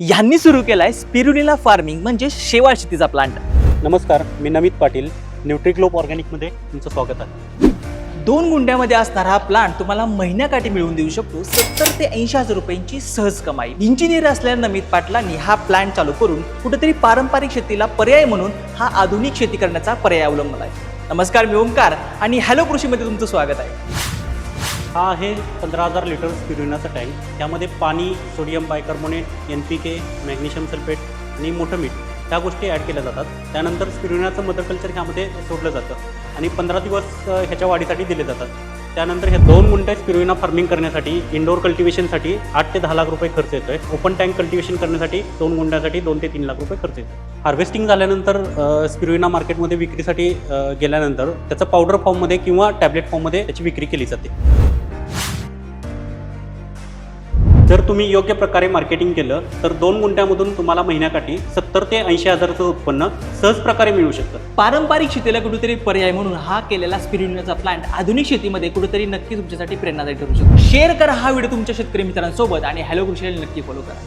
यांनी सुरू केलाय स्पिरुलिना फार्मिंग म्हणजे शेवाळ शेतीचा प्लांट नमस्कार मी नमित पाटील न्यूट्रिग्लोप ऑर्गॅनिकमध्ये तुमचं स्वागत आहे. दोन गुंड्यामध्ये असणारा हा प्लांट तुम्हाला महिन्याकाठी मिळवून देऊ शकतो सत्तर ते ऐंशी हजार रुपयांची सहज कमाई. इंजिनियर असलेल्या नमित पाटलांनी हा प्लांट चालू करून कुठेतरी पारंपरिक शेतीला पर्याय म्हणून हा आधुनिक शेती करण्याचा पर्याय अवलंबला आहे नमस्कार मी ओमकार आणि हॅलो कृषीमध्ये तुमचं स्वागत आहे. हा आहे पंधरा हजार लिटर स्पिरुलिनाचा टँक त्यामध्ये पाणी sodium bicarbonate N P K magnesium sulphate आणि मोठं मीठ ह्या गोष्टी ॲड केल्या जातात. त्यानंतर स्पिरुनाचं मदर कल्चर ह्यामध्ये सोडलं जातं आणि पंधरा दिवस ह्याच्या वाढीसाठी दिले जातात. त्यानंतर हे दोन गुंठे स्पिरुना फार्मिंग करण्यासाठी इंडोर कल्टिवेशनसाठी आठ ते दहा लाख रुपये खर्च येतो आहे ओपन टँक कल्टिवेशन करण्यासाठी दोन गुंठ्यासाठी दोन ते तीन लाख रुपये खर्च येतो हार्वेस्टिंग झाल्यानंतर स्पिरुना मार्केटमध्ये विक्रीसाठी गेल्यानंतर त्याचं पावडर फॉर्ममध्ये किंवा टॅबलेट फॉर्ममध्ये त्याची विक्री केली जाते. जर तुम्ही योग्य प्रकारे मार्केटिंग केलं तर दोन गुंठ्यामधून तुम्हाला महिन्याकाठी सत्तर ते ऐंशी हजाराचं उत्पन्न सहज प्रकारे मिळू शकतं. पारंपरिक शेतीला कुठेतरी पर्याय म्हणून हा केलेला स्पिरुलिनाचा प्लांट आधुनिक शेतीमध्ये कुठेतरी नक्की तुमच्यासाठी प्रेरणादायी ठरू शकतो. शेअर करा हा व्हिडिओ तुमच्या शेतकरी मित्रांसोबत आणि हॅलो कृषीला नक्की फॉलो करा.